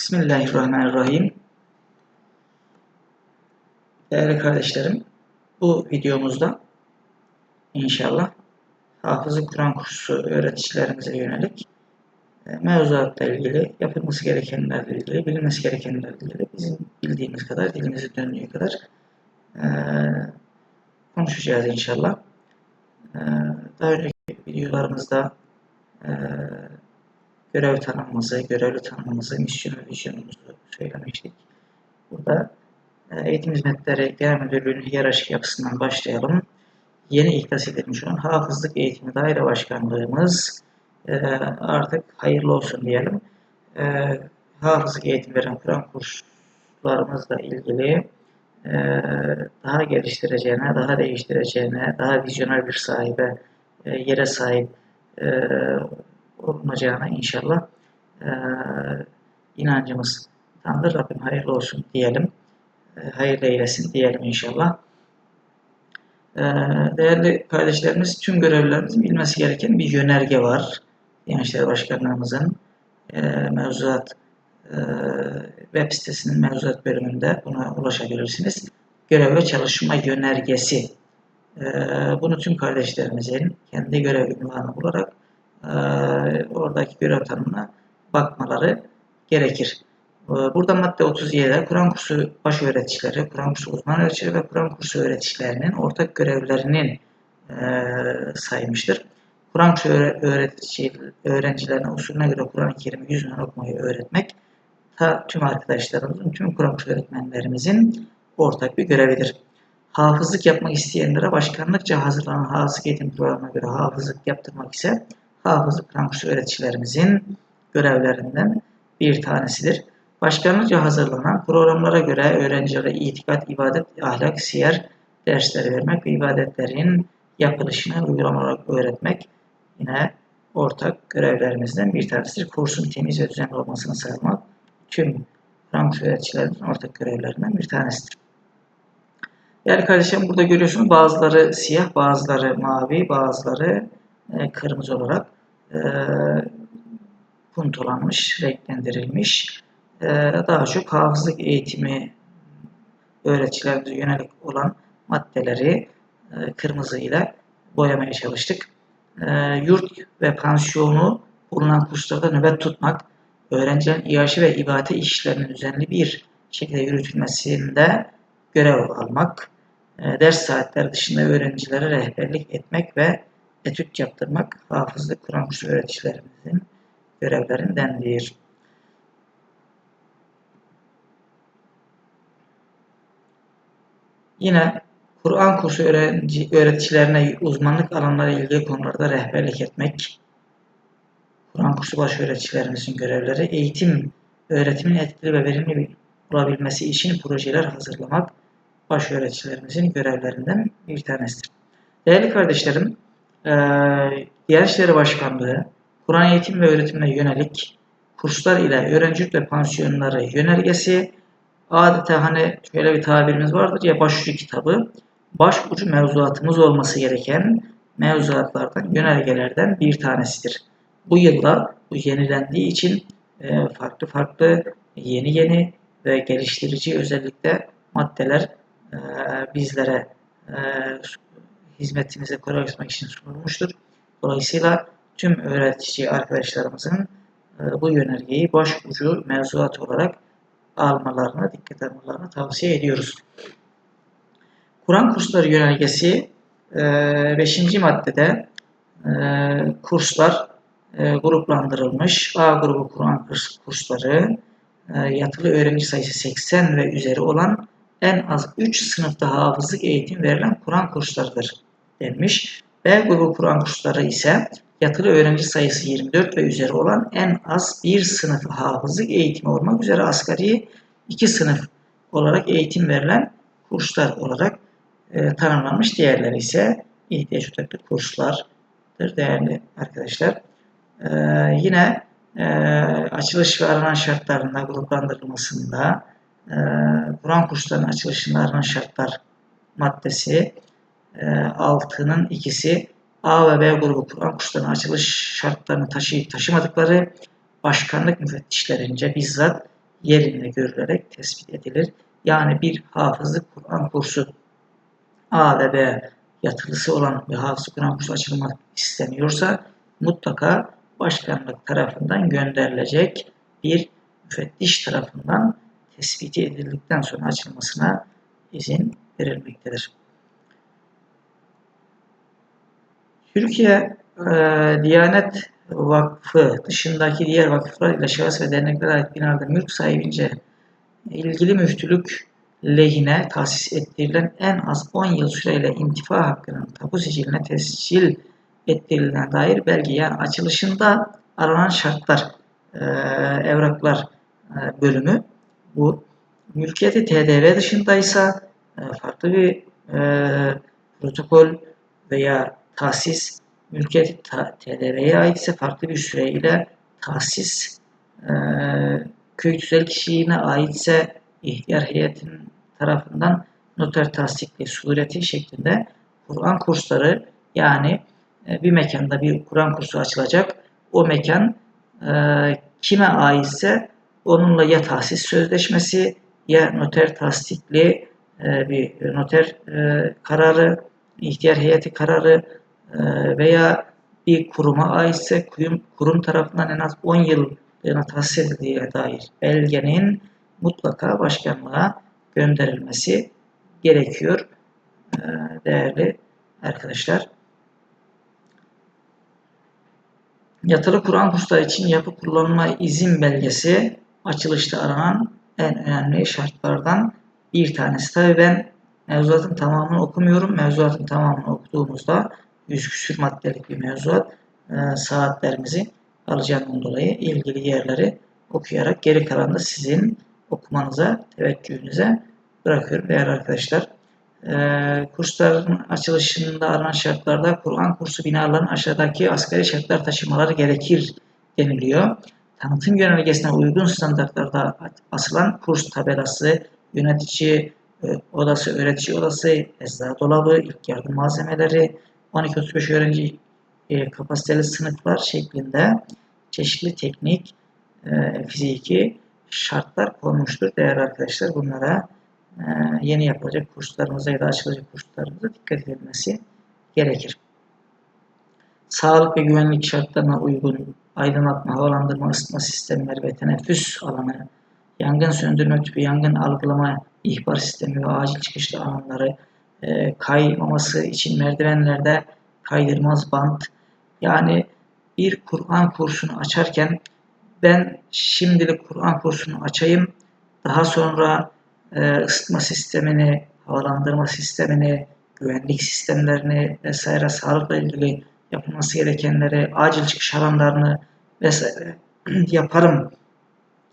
Bismillahirrahmanirrahim. Değerli kardeşlerim, bu videomuzda inşallah hafızı Kur'an kursu öğreticilerimize yönelik e, mevzuatla ilgili, yapılması gerekenlerle ilgili, bilinmesi gerekenlerle ilgili bizim bildiğimiz kadar, dilimizi döndüğü kadar e, konuşacağız inşallah. E, daha önceki videolarımızda e, görev tanımımızı, görevli tanımımızı, misyon ve vizyonumuzu söylemiştik. Burada e, Eğitim Hizmetleri Genel Müdürlüğü'nün hiyerarşik yapısından başlayalım. Yeni ihdas edilmiş olan Hafızlık Eğitimi Daire Başkanlığımız e, artık hayırlı olsun diyelim. E, hafızlık eğitim veren Kur'an kurslarımızla ilgili daha geliştireceğine, daha değiştireceğine, daha vizyoner bir sahibe, yere sahip olunacağına inşallah e, inancımız tamdır. Rabbim hayırlı olsun diyelim. E, hayırlı eylesin diyelim inşallah. E, değerli kardeşlerimiz tüm görevlilerimizin bilmesi gereken bir yönerge var. Gençler Başkanlığımızın e, mevzuat e, web sitesinin mevzuat bölümünde buna ulaşabilirsiniz. Görev ve çalışma yönergesi. E, bunu tüm kardeşlerimizin kendi görev ünvanı bularak oradaki görev tanımına bakmaları gerekir. E, burada madde 37'de Kur'an kursu baş öğreticileri, Kur'an kursu uzman öğreticileri ve Kur'an kursu öğreticilerinin ortak görevlerinin e, saymıştır. Kur'an kursu öğretici, öğrencilerine usulüne göre Kur'an-ı Kerim'i yüzünden okumayı öğretmek ta tüm arkadaşlarımızın, tüm Kur'an kursu öğretmenlerimizin ortak bir görevidir. Hafızlık yapmak isteyenlere başkanlıkça hazırlanan hafızlık eğitim programına göre hafızlık yaptırmak ise hafızlık kampüsü öğreticilerimizin görevlerinden bir tanesidir. Başkanlıkça hazırlanan programlara göre öğrencilere itikat, ibadet, ahlak, siyer dersleri vermek ve ibadetlerin yapılışını uygulamalar öğretmek yine ortak görevlerimizden bir tanesidir. Kursun temiz ve düzenli olmasını sağlamak tüm Fransız öğreticilerimizin ortak görevlerinden bir tanesidir. Değerli kardeşlerim burada görüyorsunuz bazıları siyah, bazıları mavi, bazıları e, kırmızı olarak e, puntolanmış, renklendirilmiş. E, daha çok hafızlık eğitimi öğreticilerimize yönelik olan maddeleri kırmızı ile boyamaya çalıştık. Yurt ve pansiyonu bulunan kurslarda nöbet tutmak, öğrencilerin iaşi ve ibadete işlerinin düzenli bir şekilde yürütülmesinde görev almak, ders saatleri dışında öğrencilere rehberlik etmek ve etüt yaptırmak hafızlık kursu öğreticilerimizin görevlerindendir. Yine Kur'an kursu öğrenci, öğreticilerine uzmanlık alanları ilgili konularda rehberlik etmek, Kur'an kursu baş öğreticilerimizin görevleri, eğitim, öğretimin etkili ve verimli olabilmesi için projeler hazırlamak baş öğreticilerimizin görevlerinden bir tanesidir. Değerli kardeşlerim, e, Diyanet İşleri Başkanlığı, Kur'an eğitim ve öğretimine yönelik kurslar ile öğrencilik ve pansiyonları yönergesi, adeta hani şöyle bir tabirimiz vardır ya başucu kitabı, başucu mevzuatımız olması gereken mevzuatlardan, yönergelerden bir tanesidir. Bu yılda bu yenilendiği için e, farklı farklı yeni yeni ve geliştirici özellikle maddeler e, bizlere e, hizmetimize kolaylaştırmak için sunulmuştur. Dolayısıyla tüm öğretici arkadaşlarımızın e, bu yönergeyi başucu mevzuat olarak almalarına, dikkat almalarını tavsiye ediyoruz. Kur'an kursları yönergesi 5. E, maddede e, kurslar gruplandırılmış. A grubu Kur'an kursları yatılı öğrenci sayısı 80 ve üzeri olan en az 3 sınıfta hafızlık eğitim verilen Kur'an kurslarıdır denmiş. B grubu Kur'an kursları ise yatılı öğrenci sayısı 24 ve üzeri olan en az bir sınıf hafızlık eğitimi olmak üzere asgari iki sınıf olarak eğitim verilen kurslar olarak e, tanımlanmış. Diğerleri ise ihtiyaç odaklı kurslardır değerli arkadaşlar. E, yine e, açılış ve aranan şartlarında gruplandırılmasında e, Kur'an kurslarının açılışında aranan şartlar maddesi altının ikisi A ve B grubu Kur'an kurslarının açılış şartlarını taşıyıp taşımadıkları başkanlık müfettişlerince bizzat yerinde görülerek tespit edilir. Yani bir hafızlık Kur'an kursu A ve B yatılısı olan bir hafızlık Kur'an kursu açılmak isteniyorsa mutlaka başkanlık tarafından gönderilecek bir müfettiş tarafından tespiti edildikten sonra açılmasına izin verilmektedir. Türkiye e, Diyanet Vakfı dışındaki diğer vakıflar ile şahıs ve derneklere ait binalarda mülk sahibince ilgili müftülük lehine tahsis ettirilen en az 10 yıl süreyle intifa hakkının tapu siciline tescil ettirilene dair belge yani açılışında aranan şartlar, e, evraklar e, bölümü bu. Mülkiyeti TDV dışındaysa e, farklı bir e, protokol veya tahsis mülkiyeti TDV'ye ait ise farklı bir süreyle tahsis e, köy tüzel kişiliğine aitse ihtiyar heyetin tarafından noter tasdikli sureti şeklinde Kur'an kursları yani e, bir mekanda bir Kur'an kursu açılacak. O mekan e, kime aitse onunla ya tahsis sözleşmesi ya noter tasdikli e, bir noter kararı, ihtiyar heyeti kararı veya bir kuruma aitse kurum, kurum tarafından en az 10 yıllığına tahsis edildiğine dair belgenin mutlaka başkanlığa gönderilmesi gerekiyor değerli arkadaşlar. Yatılı Kur'an kursları için yapı kullanma izin belgesi açılışta aranan en önemli şartlardan bir tanesi. Tabii ben mevzuatın tamamını okumuyorum. Mevzuatın tamamını okuduğumuzda yüz küsür maddelik bir mevzuat e, saatlerimizi alacağından dolayı ilgili yerleri okuyarak geri kalan da sizin okumanıza, teveccühünüze bırakıyorum değerli arkadaşlar. Ee, kursların açılışında aranan şartlarda Kur'an kursu binaların aşağıdaki asgari şartlar taşımaları gerekir deniliyor. Tanıtım yönergesine uygun standartlarda asılan kurs tabelası, yönetici e, odası, öğretici odası, eczane dolabı, ilk yardım malzemeleri, 12-35 öğrenci e, kapasiteli sınıflar şeklinde çeşitli teknik, e, fiziki şartlar konmuştur değerli arkadaşlar. Bunlara e, yeni yapılacak kurslarımıza ya da açılacak kurslarımıza dikkat edilmesi gerekir. Sağlık ve güvenlik şartlarına uygun aydınlatma, havalandırma, ısıtma sistemleri ve teneffüs alanı, yangın söndürme tüpü, yangın algılama, ihbar sistemi ve acil çıkışlı alanları, e, kaymaması için merdivenlerde kaydırmaz bant. Yani bir Kur'an kursunu açarken ben şimdilik Kur'an kursunu açayım. Daha sonra e, ısıtma sistemini, havalandırma sistemini, güvenlik sistemlerini vesaire sağlıkla ilgili yapılması gerekenleri, acil çıkış alanlarını vesaire yaparım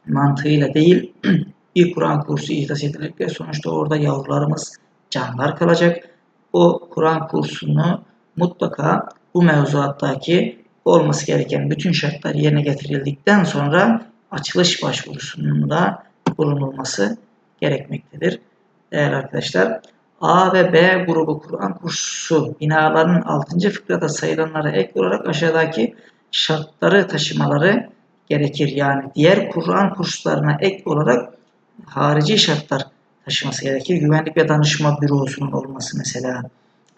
mantığıyla değil bir Kur'an kursu ihdas edilir sonuçta orada yavrularımız canlar kalacak. O Kur'an kursunu mutlaka bu mevzuattaki olması gereken bütün şartlar yerine getirildikten sonra açılış başvurusunda bulunulması gerekmektedir. Değerli arkadaşlar, A ve B grubu Kur'an kursu binalarının 6. fıkrada sayılanlara ek olarak aşağıdaki şartları taşımaları gerekir. Yani diğer Kur'an kurslarına ek olarak harici şartlar taşıması gerekir. Güvenlik ve danışma bürosunun olması mesela,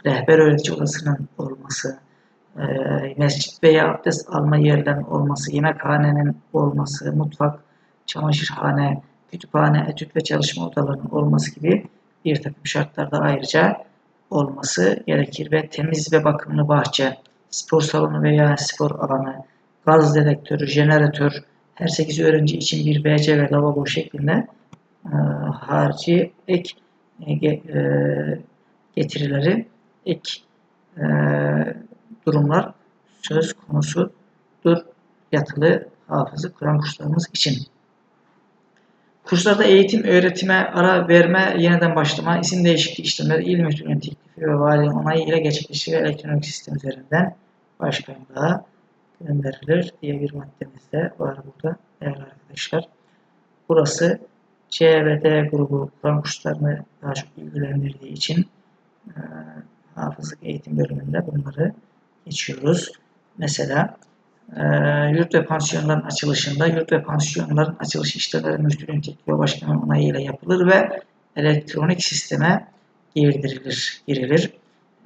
rehber öğretici odasının olması, e, mescit veya abdest alma yerlerinin olması, yemekhanenin olması, mutfak, çamaşırhane, kütüphane, etüt ve çalışma odalarının olması gibi bir takım şartlarda ayrıca olması gerekir ve temiz ve bakımlı bahçe, spor salonu veya spor alanı, gaz dedektörü, jeneratör, her 8 öğrenci için bir BC ve lavabo şeklinde harici ek e, e, getirileri, ek e, durumlar söz konusudur yatılı hafızı Kur'an kurslarımız için. Kurslarda eğitim, öğretime ara verme, yeniden başlama, isim değişikliği işlemleri, il müdürlüğünün teklifi ve valinin onayı ile gerçekleşir ve elektronik sistem üzerinden başkanlığa gönderilir diye bir maddemiz de var burada değerli arkadaşlar. Burası C ve D grubu Kur'an daha çok ilgilendirdiği için e, hafızlık eğitim bölümünde bunları geçiyoruz. Mesela e, yurt ve pansiyonların açılışında yurt ve pansiyonların açılış işlemleri müftülüğün teknik ve başkanın onayıyla yapılır ve elektronik sisteme girdirilir. girilir.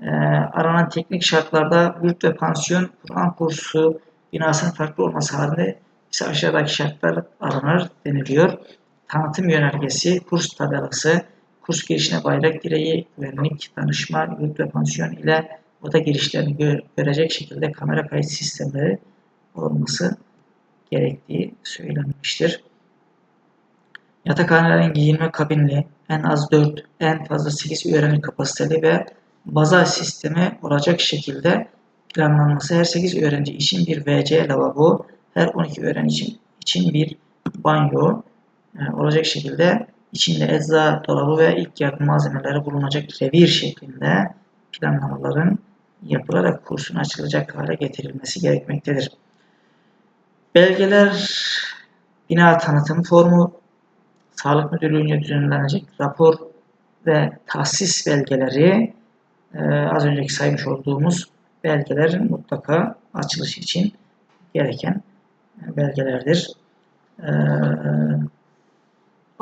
E, aranan teknik şartlarda yurt ve pansiyon Kur'an kursu binasının farklı olması halinde ise aşağıdaki şartlar aranır deniliyor. Tanıtım yönergesi, kurs tabelası, kurs girişine bayrak direği, güvenlik, danışma, yurt ve pansiyon ile oda girişlerini gö görecek şekilde kamera kayıt sistemleri olması gerektiği söylenmiştir. Yatakhanelerin giyinme kabinli, en az 4, en fazla 8 öğrenci kapasiteli ve baza sistemi olacak şekilde planlanması her 8 öğrenci için bir WC lavabo, her 12 öğrenci için bir banyo olacak şekilde içinde ecza dolabı ve ilk yardım malzemeleri bulunacak revir şeklinde planlamaların yapılarak kursun açılacak hale getirilmesi gerekmektedir. Belgeler, bina tanıtım formu, Sağlık Müdürlüğü'nce düzenlenecek rapor ve tahsis belgeleri e, az önceki saymış olduğumuz belgelerin mutlaka açılış için gereken belgelerdir. E,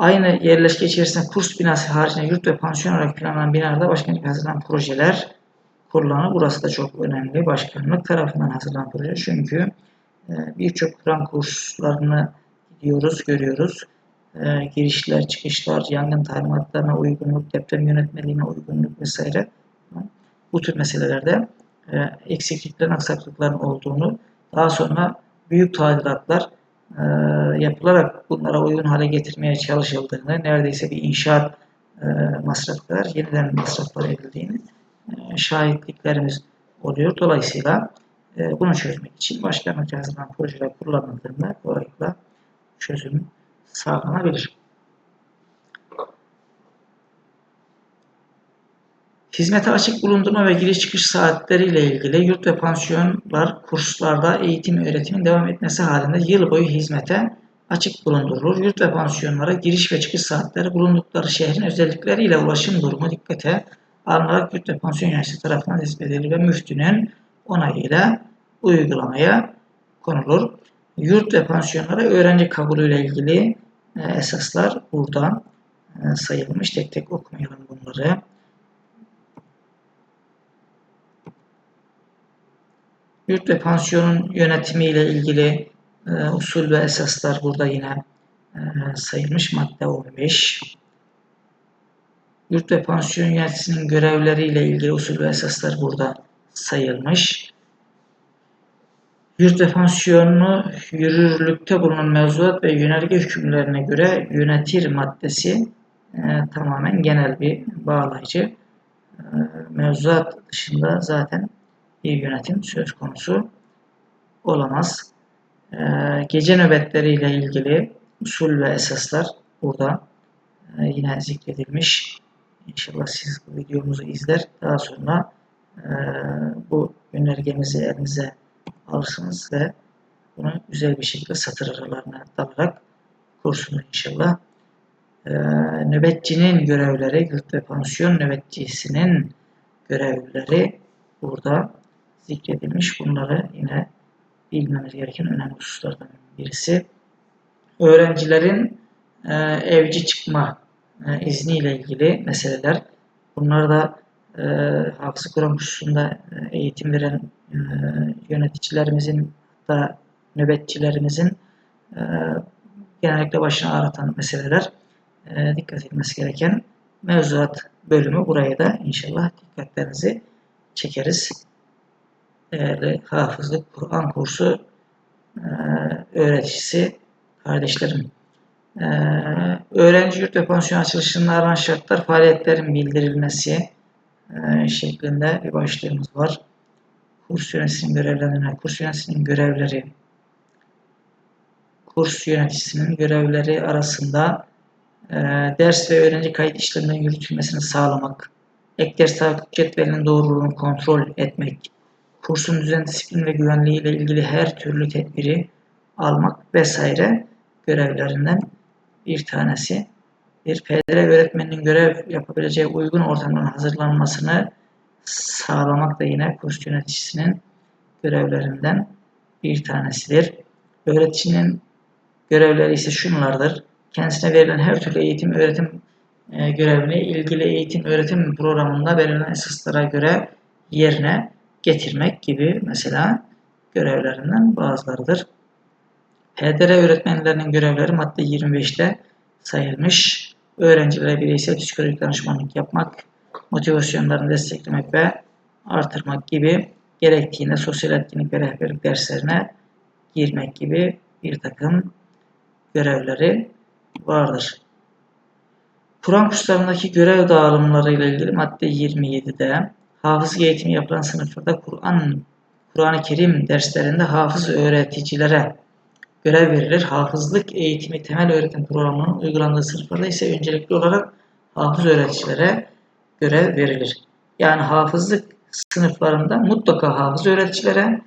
aynı yerleşke içerisinde kurs binası haricinde yurt ve pansiyon olarak planlanan binalarda başkanlık hazırlanan projeler kurulanı. Burası da çok önemli. Başkanlık tarafından hazırlanan proje. Çünkü e, birçok Kur'an kurslarını gidiyoruz, görüyoruz. E, girişler, çıkışlar, yangın talimatlarına uygunluk, deprem yönetmeliğine uygunluk vesaire. Bu tür meselelerde e, eksikliklerin, aksaklıkların olduğunu, daha sonra büyük tadilatlar yapılarak bunlara uygun hale getirmeye çalışıldığını, neredeyse bir inşaat masraflar, yeniden masraflar edildiğini şahitliklerimiz oluyor. Dolayısıyla e, bunu çözmek için başkanlık hazırlanan projeler kullanıldığında kolaylıkla çözüm sağlanabilir. Hizmete açık bulundurma ve giriş çıkış saatleri ile ilgili yurt ve pansiyonlar kurslarda eğitim öğretimin devam etmesi halinde yıl boyu hizmete açık bulundurulur. Yurt ve pansiyonlara giriş ve çıkış saatleri bulundukları şehrin özellikleriyle ulaşım durumu dikkate alınarak yurt ve pansiyon yöneticisi tarafından tespit ve müftünün onayıyla uygulamaya konulur. Yurt ve pansiyonlara öğrenci kabulü ile ilgili e, esaslar burada e, sayılmış. Tek tek okumayalım bunları. Yurt ve pansiyonun yönetimi ile ilgili e, usul ve esaslar burada yine sayılmış. Madde 15. Yurt ve pansiyon yöneticisinin görevleriyle ilgili usul ve esaslar burada sayılmış. Yurt ve pansiyonu yürürlükte bulunan mevzuat ve yönerge hükümlerine göre yönetir maddesi e, tamamen genel bir bağlayıcı. E, mevzuat dışında zaten bir yönetim söz konusu olamaz. E, gece nöbetleriyle ilgili usul ve esaslar burada e, yine zikredilmiş. İnşallah siz bu videomuzu izler. Daha sonra e, bu yönergemizi elinize alırsınız ve bunu güzel bir şekilde satır aralarına dalarak kursunu inşallah e, nöbetçinin görevleri, yurt ve pansiyon nöbetçisinin görevleri burada zikredilmiş. Bunları yine bilmemiz gereken önemli hususlardan birisi. Öğrencilerin e, evci çıkma e, izniyle ilgili meseleler. Bunlar da e, Hafız Kur'an kursunda e, eğitim veren e, yöneticilerimizin da nöbetçilerimizin e, genellikle başını ağrıtan meseleler e, dikkat edilmesi gereken mevzuat bölümü buraya da inşallah dikkatlerinizi çekeriz. Değerli hafızlık Kur'an kursu e, kardeşlerim. Ee, öğrenci yurt ve pansiyon açılışında aranan şartlar faaliyetlerin bildirilmesi e, şeklinde bir başlığımız var. Kurs yöneticisinin görevlerine, kurs yöneticisinin görevleri, kurs yöneticisinin görevleri arasında e, ders ve öğrenci kayıt işlemlerinin yürütülmesini sağlamak, ek ders takip cetvelinin doğruluğunu kontrol etmek, kursun düzen, disiplin ve güvenliği ile ilgili her türlü tedbiri almak vesaire görevlerinden bir tanesi. Bir PDR öğretmeninin görev yapabileceği uygun ortamların hazırlanmasını sağlamak da yine kurs yöneticisinin görevlerinden bir tanesidir. Öğreticinin görevleri ise şunlardır. Kendisine verilen her türlü eğitim öğretim e, görevini ilgili eğitim öğretim programında verilen esaslara göre yerine getirmek gibi mesela görevlerinden bazılarıdır. PDR öğretmenlerinin görevleri madde 25'te sayılmış. Öğrencilere bireysel psikolojik danışmanlık yapmak, motivasyonlarını desteklemek ve artırmak gibi gerektiğinde sosyal etkinlik ve rehberlik derslerine girmek gibi bir takım görevleri vardır. Kur'an kurslarındaki görev dağılımları ile ilgili madde 27'de hafız eğitimi yapılan sınıflarda Kur'an Kur'an-ı Kerim derslerinde hafız öğreticilere görev verilir. Hafızlık eğitimi temel öğretim programının uygulandığı sınıflarda ise öncelikli olarak hafız öğreticilere görev verilir. Yani hafızlık sınıflarında mutlaka hafız öğreticilere,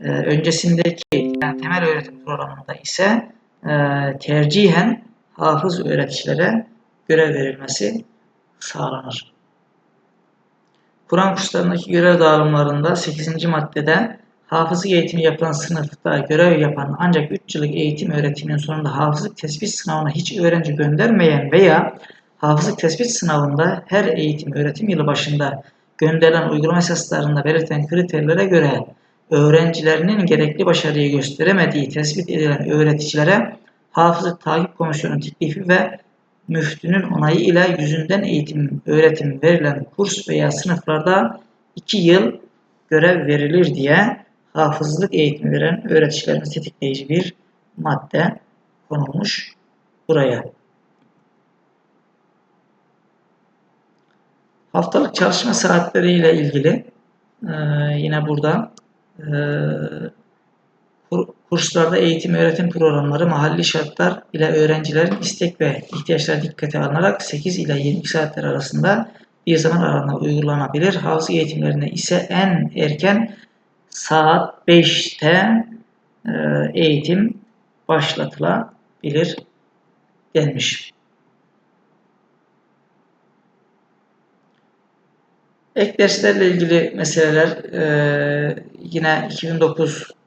e, öncesindeki yani temel öğretim programında ise e, tercihen hafız öğreticilere görev verilmesi sağlanır. Kur'an kurslarındaki görev dağılımlarında 8. maddede hafızlık eğitimi yapılan sınıfta görev yapan ancak 3 yıllık eğitim öğretiminin sonunda hafızlık tespit sınavına hiç öğrenci göndermeyen veya hafızlık tespit sınavında her eğitim öğretim yılı başında gönderilen uygulama esaslarında belirtilen kriterlere göre öğrencilerinin gerekli başarıyı gösteremediği tespit edilen öğreticilere hafızlık takip komisyonu teklifi ve müftünün onayı ile yüzünden eğitim, öğretim verilen kurs veya sınıflarda 2 yıl görev verilir diye hafızlık eğitimi veren öğreticilerimiz tetikleyici bir madde konulmuş buraya. Haftalık çalışma saatleri ile ilgili e, yine burada e, kurslarda eğitim öğretim programları mahalli şartlar ile öğrencilerin istek ve ihtiyaçları dikkate alınarak 8 ile 20 saatler arasında bir zaman aralığında uygulanabilir. Hafıza eğitimlerinde ise en erken saat 5'te e, eğitim başlatılabilir denmiş. Ek derslerle ilgili meseleler e, yine 2009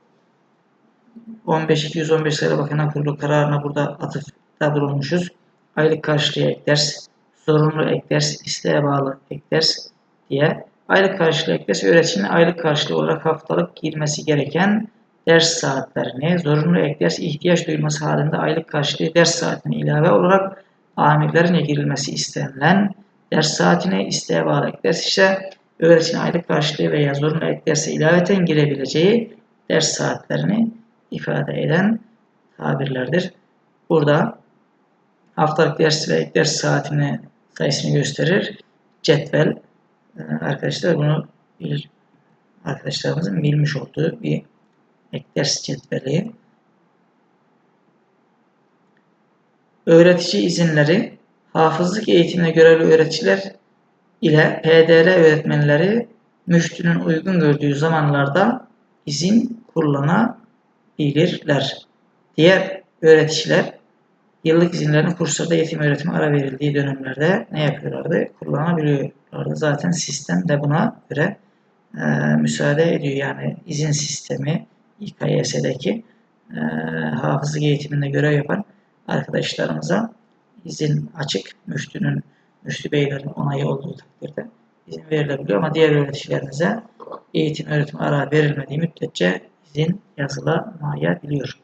15 215 sayılı Bakanlar Kurulu kararına burada atıfta bulunmuşuz. Aylık karşılığı ek ders, zorunlu ek ders, isteğe bağlı ek ders diye aylık karşılığı ek ders öğreticinin aylık karşılığı olarak haftalık girmesi gereken ders saatlerini, zorunlu ek ders ihtiyaç duyması halinde aylık karşılığı ders saatine ilave olarak amirlerin girilmesi istenilen ders saatine isteğe bağlı ek ders ise öğreticinin aylık karşılığı veya zorunlu ek derse ilaveten girebileceği ders saatlerini ifade eden tabirlerdir. Burada haftalık ders ve ek ders saatini sayısını gösterir. Cetvel ee, arkadaşlar bunu bir arkadaşlarımızın bilmiş olduğu bir ek ders cetveli. Öğretici izinleri hafızlık eğitimine görevli öğreticiler ile PDR öğretmenleri müftünün uygun gördüğü zamanlarda izin kullanabilirler. Diğer öğreticiler yıllık izinlerini kurslarda eğitim öğretimi ara verildiği dönemlerde ne yapıyorlardı? Kullanabiliyorlardı. Zaten sistem de buna göre e, müsaade ediyor. Yani izin sistemi İKYS'deki e, hafızlık eğitiminde görev yapan arkadaşlarımıza izin açık. Müftünün, müftü beylerin onayı olduğu takdirde izin verilebiliyor ama diğer öğreticilerimize eğitim öğretim ara verilmediği müddetçe izin yazılamayabiliyor.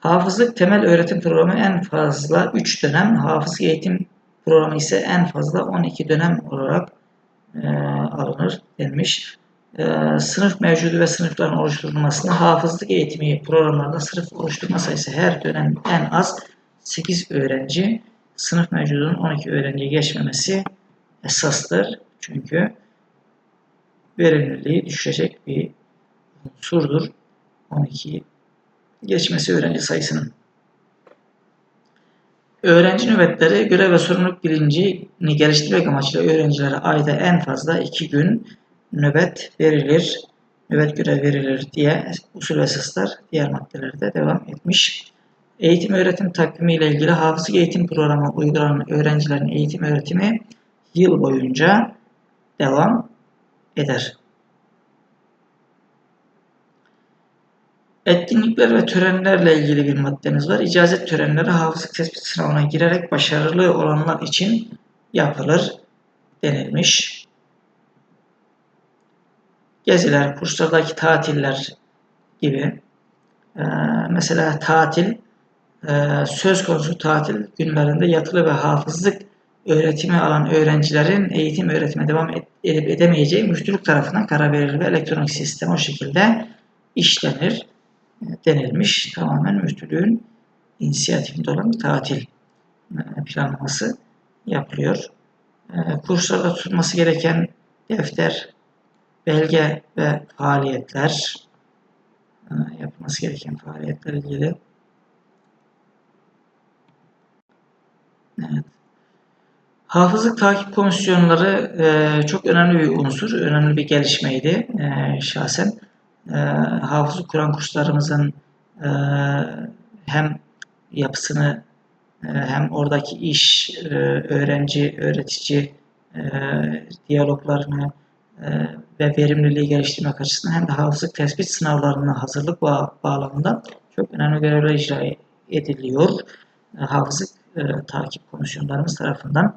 Hafızlık temel öğretim programı en fazla 3 dönem, hafızlık eğitim programı ise en fazla 12 dönem olarak e, alınır denmiş. E, sınıf mevcudu ve sınıfların oluşturulmasında hafızlık eğitimi programlarında sınıf oluşturma sayısı her dönem en az 8 öğrenci, sınıf mevcudunun 12 öğrenciye geçmemesi esastır. Çünkü verimliliği düşecek bir unsurdur. 12 geçmesi öğrenci sayısının. Öğrenci nöbetleri görev ve sorumluluk bilincini geliştirmek amacıyla öğrencilere ayda en fazla 2 gün nöbet verilir, nöbet görev verilir diye usul ve esaslar diğer maddelerde devam etmiş. Eğitim öğretim takvimi ile ilgili hafızlık eğitim programı uygulanan öğrencilerin eğitim öğretimi yıl boyunca devam eder. Etkinlikler ve törenlerle ilgili bir maddemiz var. İcazet törenleri hafızlık tespit sınavına girerek başarılı olanlar için yapılır denilmiş. Geziler, kurslardaki tatiller gibi. Ee, mesela tatil, e, söz konusu tatil günlerinde yatılı ve hafızlık öğretimi alan öğrencilerin eğitim öğretime devam edip edemeyeceği müftülük tarafından karar verilir ve elektronik sistem o şekilde işlenir denilmiş. Tamamen müftülüğün inisiyatifinde olan bir tatil e, planlaması yapılıyor. E, kurslarda tutulması gereken defter, belge ve faaliyetler e, yapılması gereken faaliyetler ilgili Evet. Hafızlık takip komisyonları e, çok önemli bir unsur, önemli bir gelişmeydi e, şahsen e, hafızı Kur'an kurslarımızın e, hem yapısını e, hem oradaki iş, e, öğrenci, öğretici e, diyaloglarını e, ve verimliliği geliştirmek açısından hem de hafızlık tespit sınavlarına hazırlık bağ bağlamında çok önemli görevler icra ediliyor. E, hafızlık e, takip komisyonlarımız tarafından.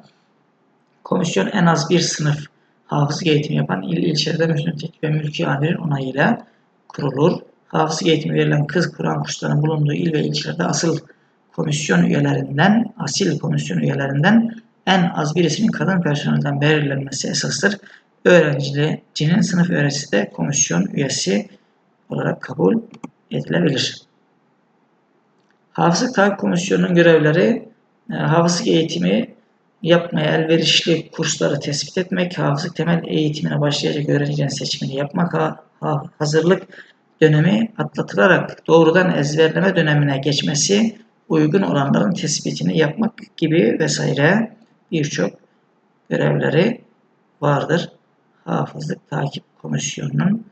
Komisyon en az bir sınıf hafızlık eğitimi yapan il ilçelerde müsnetlik ve mülki amirin onayıyla kurulur. Hafızlık eğitimi verilen kız Kur'an kurslarının bulunduğu il ve ilçelerde asıl komisyon üyelerinden, asil komisyon üyelerinden en az birisinin kadın personelden belirlenmesi esastır. Öğrencinin sınıf öğretisi de komisyon üyesi olarak kabul edilebilir. Hafızlık Takip Komisyonu'nun görevleri e, hafızlık eğitimi yapmaya elverişli kursları tespit etmek, hafızlık temel eğitimine başlayacak öğrencilerin seçimini yapmak, hazırlık dönemi atlatılarak doğrudan ezberleme dönemine geçmesi, uygun olanların tespitini yapmak gibi vesaire birçok görevleri vardır. Hafızlık Takip Komisyonu'nun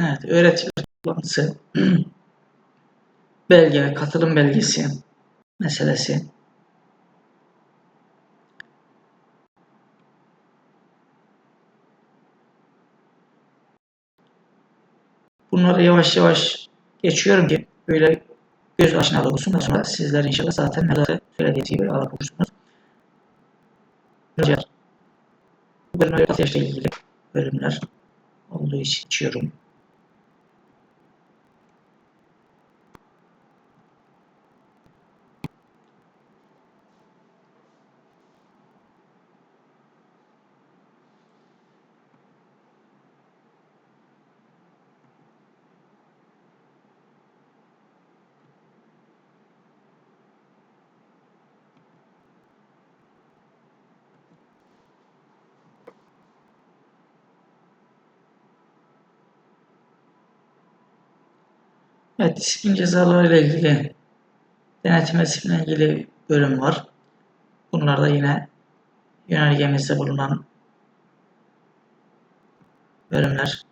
Evet, öğretiler toplantısı, belge, katılım belgesi meselesi. Bunları yavaş yavaş geçiyorum ki böyle göz aşinalığı olsun. Daha sonra sizler inşallah zaten mezarı söylediğiniz gibi alıp okursunuz. Bu bölüm öğretiyle ilgili bölümler olduğu için içiyorum. Evet, disiplin cezaları ile ilgili denetim disiplinle ilgili bölüm var. Bunlarda yine yönergemizde bulunan bölümler.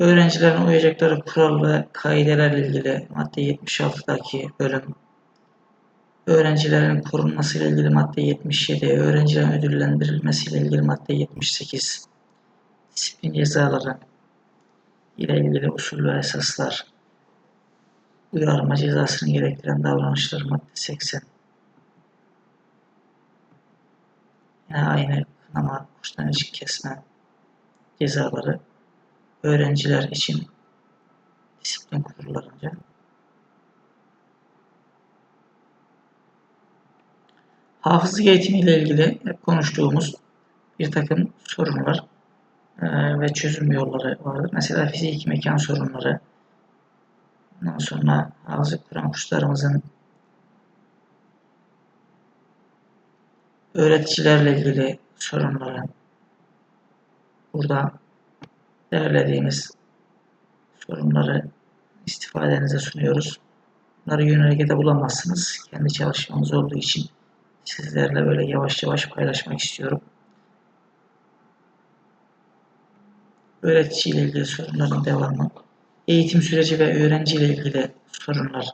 Öğrencilerin uyacakları kural ve kaidelerle ilgili madde 76'daki bölüm. Öğrencilerin korunması ile ilgili madde 77, öğrencilerin ödüllendirilmesi ile ilgili madde 78, disiplin cezaları, ile ilgili usul ve esaslar, uyarma cezasını gerektiren davranışlar madde 80. Yine aynı kınama, kuştan ilişki kesme cezaları öğrenciler için disiplin kurullarınca. Hafızlık eğitimi ile ilgili hep konuştuğumuz bir takım sorunlar ve çözüm yolları vardır. Mesela fizik mekan sorunları, ondan sonra hafızlık kuran kuşlarımızın öğreticilerle ilgili sorunları burada derlediğimiz sorunları istifadenize sunuyoruz. Bunları yönelikte bulamazsınız. Kendi çalışmamız olduğu için sizlerle böyle yavaş yavaş paylaşmak istiyorum. Öğretici ile ilgili sorunların devamı, eğitim süreci ve öğrenci ile ilgili sorunlar,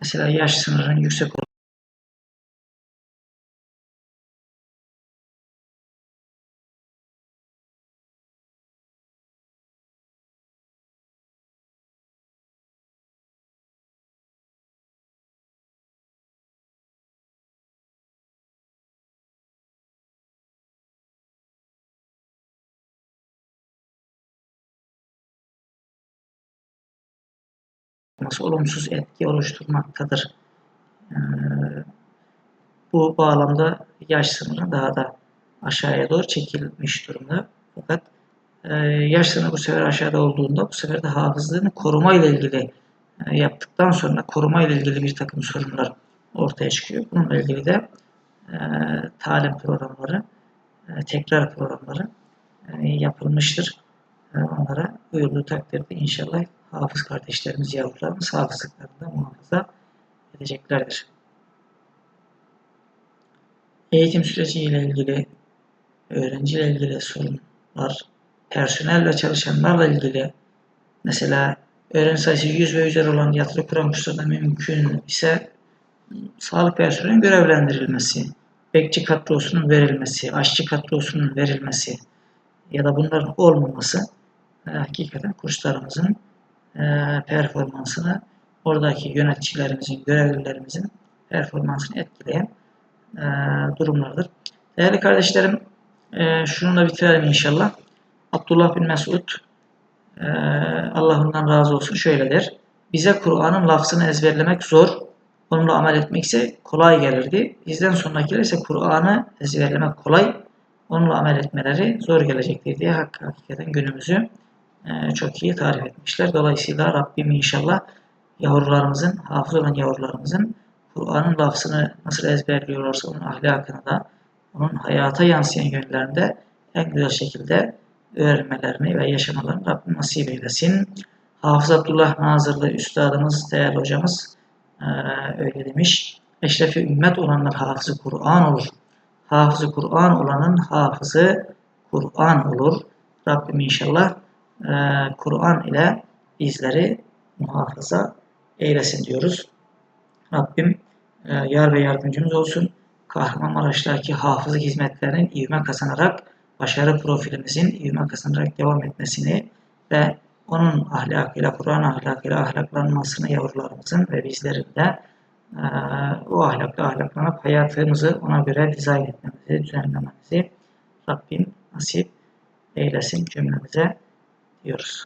mesela yaş sınırının yüksek olması olumsuz etki oluşturmaktadır. Ee, bu bağlamda yaş sınırı daha da aşağıya doğru çekilmiş durumda. Fakat e, yaş sınırı bu sefer aşağıda olduğunda bu sefer de hafızlığını koruma ile ilgili e, yaptıktan sonra koruma ile ilgili bir takım sorunlar ortaya çıkıyor. Bununla ilgili de e, talim programları, e, tekrar programları e, yapılmıştır. E, onlara uyulduğu takdirde inşallah hafız kardeşlerimiz, yavrularımız hafızlıklarını da muhafaza edeceklerdir. Eğitim süreci ile ilgili, öğrenci ile ilgili sorunlar, personel ve çalışanlarla ilgili mesela öğrenci sayısı 100 ve üzeri olan yatılı Kur'an kurslarında mümkün ise sağlık personelinin görevlendirilmesi, bekçi kadrosunun verilmesi, aşçı kadrosunun verilmesi ya da bunların olmaması e, hakikaten kurslarımızın e, performansını oradaki yöneticilerimizin, görevlilerimizin performansını etkileyen e, durumlardır. Değerli kardeşlerim, e, şununla bitirelim inşallah. Abdullah bin Mesud, e, Allah ondan razı olsun, şöyle der. Bize Kur'an'ın lafzını ezberlemek zor, onunla amel etmek ise kolay gelirdi. Bizden sonrakiler ise Kur'an'ı ezberlemek kolay, onunla amel etmeleri zor gelecektir diye hakikaten günümüzü e, çok iyi tarif etmişler. Dolayısıyla Rabbim inşallah yavrularımızın, hafız olan yavrularımızın Kur'an'ın lafzını nasıl ezberliyorlarsa onun ahlakını da onun hayata yansıyan yönlerinde en güzel şekilde öğrenmelerini ve yaşamalarını Rabbim nasip eylesin. Hafız Abdullah Nazırlı Üstadımız, değerli hocamız e, öyle demiş. Eşrefi ümmet olanlar hafızı Kur'an olur. Hafızı Kur'an olanın hafızı Kur'an olur. Rabbim inşallah e, Kur'an ile bizleri muhafaza eylesin diyoruz. Rabbim e, yar ve yardımcımız olsun. Kahramanmaraş'taki hafızlık hizmetlerinin ivme kazanarak başarı profilimizin ivme kazanarak devam etmesini ve onun ahlakıyla, Kur'an ahlakıyla ahlaklanmasını yavrularımızın ve bizlerin de e, o ahlakla ahlaklanıp hayatımızı ona göre dizayn etmemizi, düzenlememizi Rabbim nasip eylesin cümlemize diyoruz.